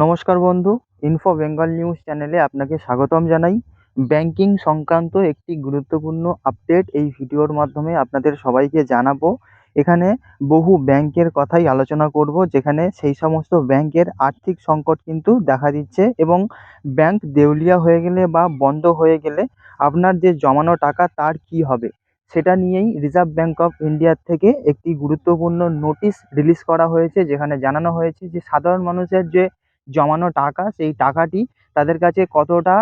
নমস্কার বন্ধু info Bengal news চ্যানেলে আপনাকে স্বাগতম জানাই। ব্যাংকিং সংক্রান্ত একটি গুরুত্বপূর্ণ আপডেট এই ভিডিওর মাধ্যমে আপনাদের সবাইকে জানাব। এখানে বহু ব্যাংকের কথাই আলোচনা করব, যেখানে সেই সমস্ত ব্যাংকের আর্থিক সংকট কিন্তু দেখা দিচ্ছে এবং ব্যাংক দেউলিয়া হয়ে গেলে বা বন্ধ হয়ে গেলে আপনার যে জমানো টাকা তার কী হবে? সেটা নিয়েই রিজার্ভ ব্যাঙ্ক অফ ইন্ডিয়ার থেকে একটি গুরুত্বপূর্ণ নোটিশ রিলিজ করা হয়েছে, যেখানে জানানো হয়েছে যে সাধারণ মানুষের যে জমানো টাকা, সেই টাকাটি তাদের কাছে কতটা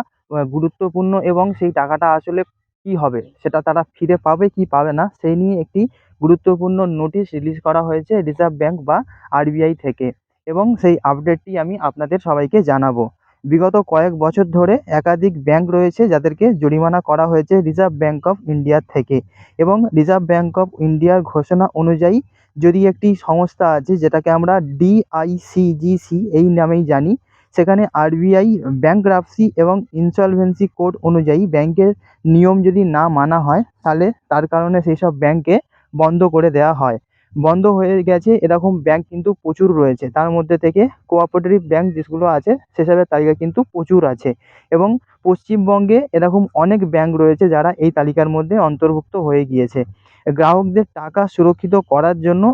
গুরুত্বপূর্ণ এবং সেই টাকাটা আসলে কী হবে? সেটা তারা ফিরে পাবে কি পাবে না, সেই নিয়ে একটি গুরুত্বপূর্ণ নোটিশ রিলিজ করা হয়েছে রিজার্ভ ব্যাঙ্ক বা আরবিআই থেকে এবং সেই আপডেটটি আমি আপনাদের সবাইকে জানাব। বিগত কয়েক বছর ধরে একাধিক ব্যাংক রয়েছে যাদেরকে জরিমানা করা হয়েছে রিজার্ভ ব্যাঙ্ক অফ ইন্ডিয়ার থেকে এবং রিজার্ভ ব্যাঙ্ক অফ ইন্ডিয়ার ঘোষণা অনুযায়ী যদি একটি সংস্থা আছে যেটাকে আমরা ডিআইসিজিসি এই নামেই জানি, সেখানে আরবিআই ব্যাঙ্করাপ্সি এবং ইনসলভেন্সি কোড অনুযায়ী ব্যাংকের নিয়ম যদি না মানা হয়, তাহলে তার কারণে সেই সব ব্যাংককে বন্ধ করে দেওয়া হয়। বন্ধ হয়ে গেছে, এরকম ব্যাংক কিন্তু প্রচুর রয়েছে। তার মধ্যে থেকে কোঅপারেটিভ ব্যাংক যেগুলো আছে, সেসবের তালিকা কিন্তু প্রচুর আছে। এবং পশ্চিমবঙ্গে এরকম অনেক ব্যাংক রয়েছে যারা এই তালিকার মধ্যে অন্তর্ভুক্ত হয়ে গিয়েছে। গ্রাহকদের টাকা সুরক্ষিত করার জন্য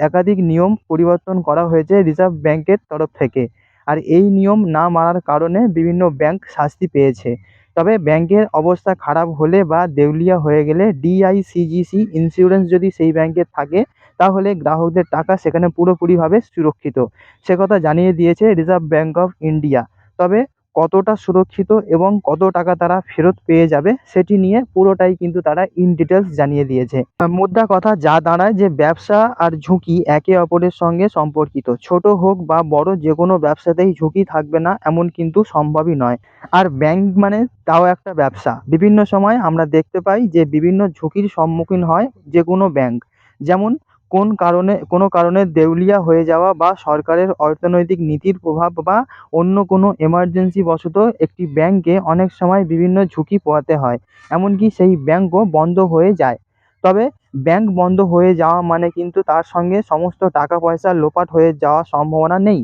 একাধিক নিয়ম পরিবর্তন করা হয়েছে রিজার্ভ ব্যাঙ্কের তরফ থেকে। আর এই নিয়ম না মানার কারণে বিভিন্ন ব্যাংক শাস্তি পেয়েছে। তবে ব্যাংকের অবস্থা খারাপ হলে বা দেউলিয়া হয়ে গেলে ডিআইসিজিসি ইন্স্যুরেন্স যদি সেই ব্যাংকের থাকে, তাহলে গ্রাহকদের টাকা সেখানে পুরোপুরিভাবে সুরক্ষিত। সে কথা জানিয়ে দিয়েছে রিজার্ভ ব্যাঙ্ক অফ ইন্ডিয়া। তবে কতটা সুরক্ষিত এবং কত টাকা তারা ফেরত পেয়ে যাবে সেটি নিয়ে পুরোটাই কিন্তু তারা ইন ডিটেলস জানিয়ে দিয়েছে। মোদ্দা কথা যা দাঁড়ায় যে ব্যবসা আর ঝুঁকি একে অপরের সঙ্গে সম্পর্কিত। ছোট হোক বা বড় যে কোনো ব্যবসাতেই ঝুঁকি থাকবে না, এমন কিন্তু সম্ভবই নয়। আর ব্যাংক মানে তাও একটা ব্যবসা। বিভিন্ন সময় আমরা দেখতে পাই যে বিভিন্ন ঝুঁকির সম্মুখীন হয় যে কোনো ব্যাংক যেমন কোন কারণে, কোনো কারণে দেউলিয়া হয়ে যাওয়া বা সরকারের অর্থনৈতিক নীতির প্রভাব বা অন্য কোনো এমার্জেন্সি বশত একটি ব্যাংকে অনেক সময় বিভিন্ন ঝুঁকি পোহাতে হয়, এমনকি সেই ব্যাংকও বন্ধ হয়ে যায়। তবে ব্যাংক বন্ধ হয়ে যাওয়া মানে কিন্তু তার সঙ্গে সমস্ত টাকা পয়সা লোপাট হয়ে যাওয়ার সম্ভাবনা নেই।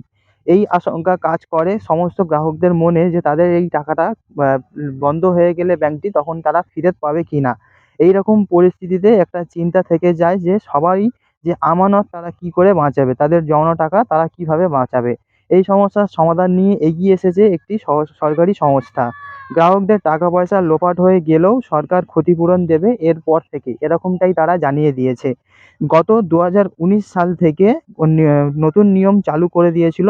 এই আশঙ্কা কাজ করে সমস্ত গ্রাহকদের মনে যে তাদের এই টাকাটা বন্ধ হয়ে গেলে ব্যাংকটি তখন তারা ফেরত পাবে কি না এই রকম পরিস্থিতিতে একটা চিন্তা থেকে যায় যে সবাই যে আমানত তারা কী করে বাঁচাবে? তাদের জমানো টাকা তারা কীভাবে বাঁচাবে? এই সমস্যার সমাধান নিয়ে এগিয়ে এসেছে একটি সরকারি সংস্থা। গ্রাহকদের টাকা পয়সা লোপাট হয়ে গেলেও সরকার ক্ষতিপূরণ দেবে এরপর থেকে, এরকমটাই তারা জানিয়ে দিয়েছে। গত দু হাজার উনিশ সাল থেকে নতুন নিয়ম চালু করে দিয়েছিল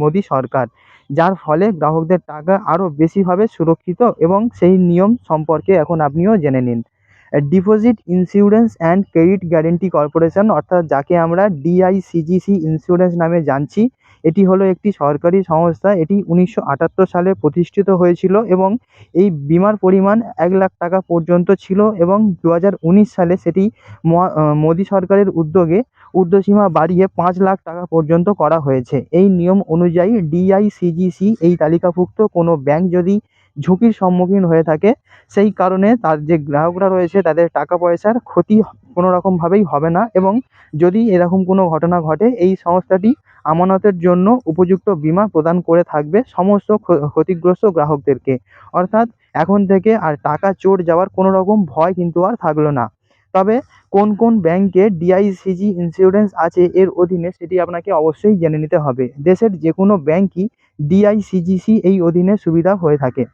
মোদী সরকার, যার ফলে গ্রাহকদের টাকা আরও বেশিভাবে সুরক্ষিত এবং সেই নিয়ম সম্পর্কে এখন আপনিও জেনে নিন। Deposit insurance and credit guarantee corporation অর্থাৎ যাকে আমরা ডিআইসিজিসি ইন্স্যুরেন্স নামে জানছি, এটি হলো একটি সরকারি সংস্থা। এটি উনিশশো আটাত্তর সালে প্রতিষ্ঠিত হয়েছিল এবং এই বিমার পরিমাণ এক লাখ টাকা পর্যন্ত ছিল এবং দু হাজার উনিশ সালে সেটি মোদী সরকারের উদ্যোগে ঊর্ধ্বসীমা বাড়িয়ে পাঁচ লাখ টাকা পর্যন্ত করা হয়েছে। এই নিয়ম অনুযায়ী ডিআইসিজিসি এই তালিকাভুক্ত কোনো ব্যাংক যদি ঝুঁকির সম্মুখীন হয়ে থাকে। সেই কারণে তার যে গ্রাহকরা রয়েছে, তাদের টাকা পয়সার ক্ষতি কোনো রকমভাবেই হবে না এবং যদি এরকম কোনো ঘটনা ঘটে, এই সংস্থাটি আমানতের জন্য উপযুক্ত বিমা প্রদান করে থাকবে সমস্ত ক্ষতিগ্রস্ত গ্রাহকদেরকে। অর্থাৎ এখন থেকে আর টাকা চোর যাওয়ার কোনো রকম ভয় কিন্তু আর থাকল না। তবে কোন কোন ব্যাংকে ডিআইসিজি ইন্স্যুরেন্স আছে এর অধীনে সেটি আপনাকে অবশ্যই জেনে নিতে হবে। দেশের যে কোনো ব্যাংকই ডিআইসিজিসি এই অধীনে সুবিধা হয়ে থাকে।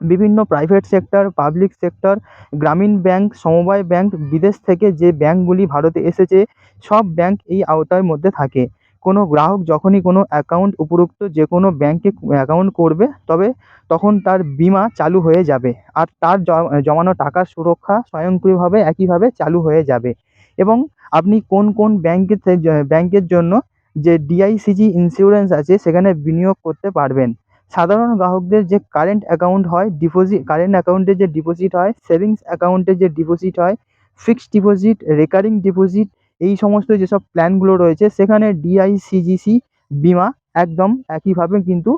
বিভিন্ন private sector public sector Gramin bank সমবায় ব্যাংক বিদেশ থেকে যে ব্যাংকগুলি ভারতে এসেছে, সব ব্যাংক এই আওতার মধ্যে থাকে। কোনো গ্রাহক যখনই কোনো অ্যাকাউন্ট উপরোক্ত যে কোনো ব্যাংকে অ্যাকাউন্ট করবে, তবে তখন তার বিমা চালু হয়ে যাবে আর তার জমানো টাকার সুরক্ষা স্বয়ংক্রিয়ভাবে একইভাবে চালু হয়ে যাবে। এবং আপনি কোন কোন ব্যাংকের ব্যাংকের জন্য যে ডিআইসিজি ইন্স্যুরেন্স আছে, সেখানে বিনিয়োগ করতে পারবেন। সাধারণ গ্রাহকদের যে কারেন্ট অ্যাকাউন্ট হয়, ডিপোজিট, কারেন্ট অ্যাকাউন্টে যে ডিপোজিট হয়, সেভিংস অ্যাকাউন্টে যে ডিপোজিট হয়, ফিক্সড ডিপোজিট, রেকারিং ডিপোজিট, এই সমস্ত যেসব প্ল্যানগুলো রয়েছে, সেখানে ডিআইসিজিসি, বিমা একদম একইভাবে কিন্তু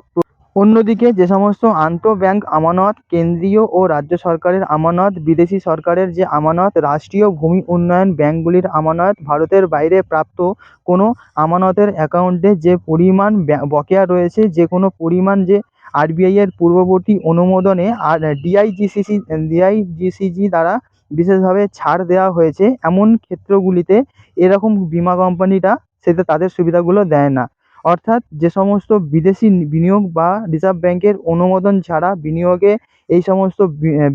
অন্যদিকে যে সমস্ত আন্তঃব্যাংক আমানত কেন্দ্রীয় ও রাজ্য সরকারের আমানত, বিদেশি সরকারের যে আমানত, রাষ্ট্রীয় ভূমি উন্নয়ন ব্যাংকগুলির আমানত, ভারতের বাইরে প্রাপ্ত কোনো আমানতের অ্যাকাউন্টে যে পরিমাণ বকেয়া রয়েছে, যে কোনো পরিমাণ যে আরবিআই এর পূর্ববর্তী অনুমোদনে আর ডিআইজিসিসি, ডিআইজিসিজি দ্বারা বিশেষভাবে ছাড় দেওয়া হয়েছে, এমন ক্ষেত্রগুলিতে এরকম বিমা কোম্পানিটা সেটা তাদের সুবিধাগুলো দেয় না। অর্থাৎ যে সমস্ত বিদেশি বিনিয়োগ বা রিজার্ভ ব্যাংকের অনুমোদন ছাড়া বিনিয়োগে এই সমস্ত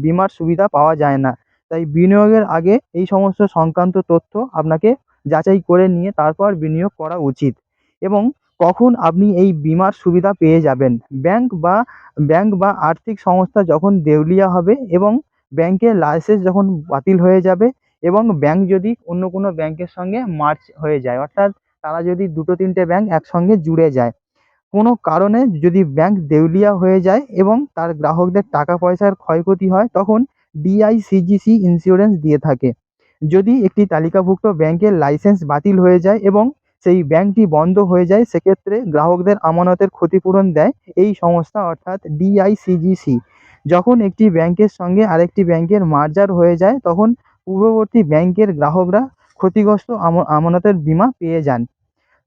বিমার সুবিধা পাওয়া যায় না। তাই বিনিয়োগের আগে এই সমস্ত সংক্রান্ত তথ্য আপনাকে যাচাই করে নিয়ে তারপর বিনিয়োগ করা উচিত। এবং কখন আপনি এই বিমার সুবিধা পেয়ে যাবেন। ব্যাংক বা ব্যাংক বা আর্থিক সংস্থা যখন দেউলিয়া হবে এবং ব্যাংকের লাইসেন্স যখন বাতিল হয়ে যাবে এবং ব্যাংক যদি অন্য কোনো ব্যাংকের সঙ্গে মার্জ হয়ে যায়, অর্থাৎ তারা যদি দুটো তিনটে ব্যাংক একসঙ্গে জুড়ে যায়। কোনো কারণে যদি ব্যাংক দেউলিয়া হয়ে যায় এবং তার গ্রাহকদের টাকা পয়সার ক্ষয়ক্ষতি হয়, তখন ডিআইসিজিসি ইন্স্যুরেন্স দিয়ে থাকে। যদি একটি তালিকাভুক্ত ব্যাংকের লাইসেন্স বাতিল হয়ে যায় এবং সেই ব্যাংকটি বন্ধ হয়ে যায়, সেক্ষেত্রে গ্রাহকদের আমানতের ক্ষতিপূরণ দেয় এই সংস্থা অর্থাৎ ডিআইসিজিসি যখন একটি ব্যাংকের সঙ্গে আরেকটি ব্যাংকের মার্জার হয়ে যায়, তখন পূর্ববর্তী ব্যাংকের গ্রাহকরা ক্ষতিগ্রস্ত আম- আমানতের বীমা পেয়ে যান।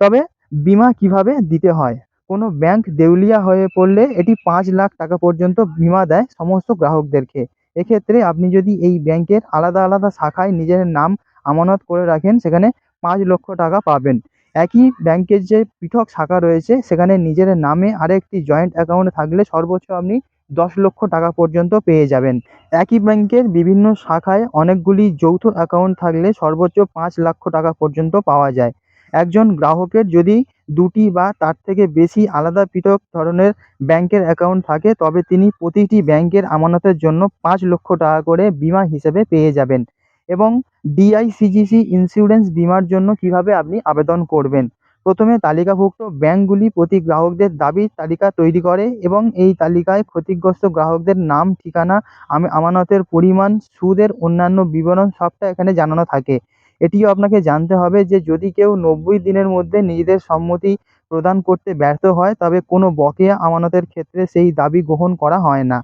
তবে বীমা কীভাবে দিতে হয়? কোনো ব্যাংক দেউলিয়া হয়ে পড়লে এটি পাঁচ লাখ টাকা পর্যন্ত বিমা দেয় সমস্ত গ্রাহকদেরকে। এক্ষেত্রে আপনি যদি এই ব্যাংকের আলাদা আলাদা শাখায় নিজের নাম আমানত করে রাখেন, সেখানে পাঁচ লক্ষ টাকা পাবেন। একই ব্যাংকের যে পৃথক শাখা রয়েছে, সেখানে নিজের নামে আরেকটি জয়েন্ট অ্যাকাউন্ট থাকলে সর্বোচ্চ আপনি দশ লক্ষ টাকা পর্যন্ত পেয়ে যাবেন। একই ব্যাংকের বিভিন্ন শাখায় অনেকগুলি যৌথ অ্যাকাউন্ট থাকলে সর্বোচ্চ পাঁচ লক্ষ টাকা পর্যন্ত পাওয়া যায়। একজন গ্রাহকের যদি দুটি বা তার থেকে বেশি আলাদা পৃথক ধরনের ব্যাংকের অ্যাকাউন্ট থাকে, তবে তিনি প্রতিটি ব্যাংকের আমানতের জন্য পাঁচ লক্ষ টাকা করে বিমা হিসেবে পেয়ে যাবেন এবং ডিআইসিজিসি ইন্স্যুরেন্স বিমার জন্য কীভাবে আপনি আবেদন করবেন। প্রথমে তালিকাভুক্ত ব্যাংকগুলি প্রতি গ্রাহকদের দাবির তালিকা তৈরি করে এবং এই তালিকায় ক্ষতিগ্রস্ত গ্রাহকদের নাম, ঠিকানা, আম- আমানতের পরিমাণ, সুদের অন্যান্য বিবরণ সবটা এখানে জানানো থাকে। এটিও আপনাকে জানতে হবে যে যদি কেউ নব্বই দিনের মধ্যে নিজেদের সম্মতি প্রদান করতে ব্যর্থ হয়, তবে কোনো বকেয়া আমানতের ক্ষেত্রে সেই দাবি গ্রহণ করা হয় না।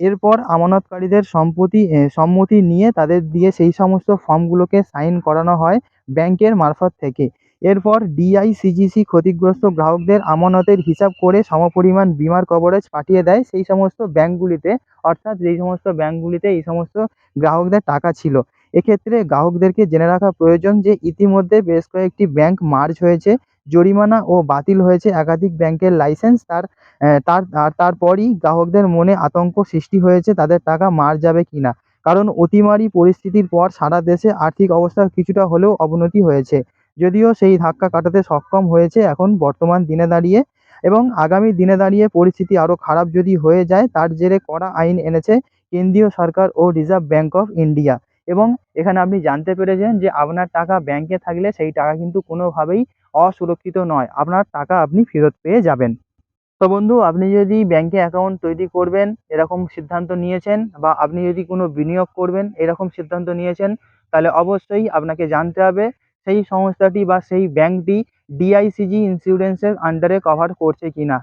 এরপর আমানতকারীদের সম্পত্তি সম্মতি নিয়ে তাদের দিয়ে সেই সমস্ত ফর্মগুলোকে সাইন করানো হয় ব্যাংকের মারফত থেকে। এরপর ডিআইসিজিসি ক্ষতিগ্রস্ত গ্রাহকদের আমানতের হিসাব করে সমপরিমাণ বিমার কভারেজ পাঠিয়ে দেয়। সেই সমস্ত ব্যাংকগুলিতে, অর্থাৎ যেই সমস্ত ব্যাংকগুলিতে এই সমস্ত গ্রাহকদের টাকা ছিল এক্ষেত্রে গ্রাহকদেরকে জেনে রাখা প্রয়োজন যে ইতিমধ্যে বেশ কয়েকটি ব্যাংক মার্জ হয়েছে, জরিমানা ও বাতিল হয়েছে একাধিক ব্যাংকের লাইসেন্স। তার তার তারপরই গ্রাহকদের মনে আতঙ্ক সৃষ্টি হয়েছে তাদের টাকা মার যাবে কিনা। কারণ অতিমারি পরিস্থিতির পর সারা দেশে আর্থিক অবস্থার কিছুটা হলেও অবনতি হয়েছে। যদিও সেই ধাক্কা কাটাতে সক্ষম হয়েছে এখন বর্তমান দিনে দাঁড়িয়ে এবং আগামী দিনে দাঁড়িয়ে পরিস্থিতি আরও খারাপ যদি হয়ে যায়, তার জেরে কড়া আইন এনেছে কেন্দ্রীয় সরকার ও রিজার্ভ ব্যাঙ্ক অফ ইন্ডিয়া। এবং এখানে আপনি জানতে পেরেছেন যে আপনার টাকা ব্যাংকে থাকলে সেই টাকা কিন্তু কোনোভাবেই অসুরক্ষিত নয়। আপনার টাকা আপনি ফেরত পেয়ে যাবেন। তো বন্ধু, আপনি যদি ব্যাংকে অ্যাকাউন্ট তৈরি করবেন, এরকম সিদ্ধান্ত নিয়েছেন বা আপনি যদি কোনো বিনিয়োগ করবেন, এরকম সিদ্ধান্ত নিয়েছেন, তাহলে অবশ্যই আপনাকে জানতে হবে, সেই সংস্থাটি বা সেই ব্যাংকটি ডিআইসিজি ইন্স্যুরেন্সের আন্ডারে কভার করছে কি না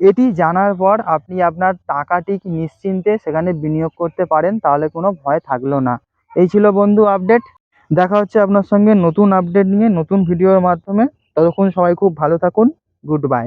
এটি জানার পর আপনি আপনার টাকাটি নিশ্চিন্তে সেখানে বিনিয়োগ করতে পারেন, তাহলে কোনো ভয় থাকল না। এই ছিল বন্ধু আপডেট দেখা হচ্ছে আপনার সঙ্গে নতুন আপডেট নিয়ে, নতুন ভিডিওর মাধ্যমে। ততক্ষণ সবাই খুব ভালো থাকুন। Good bye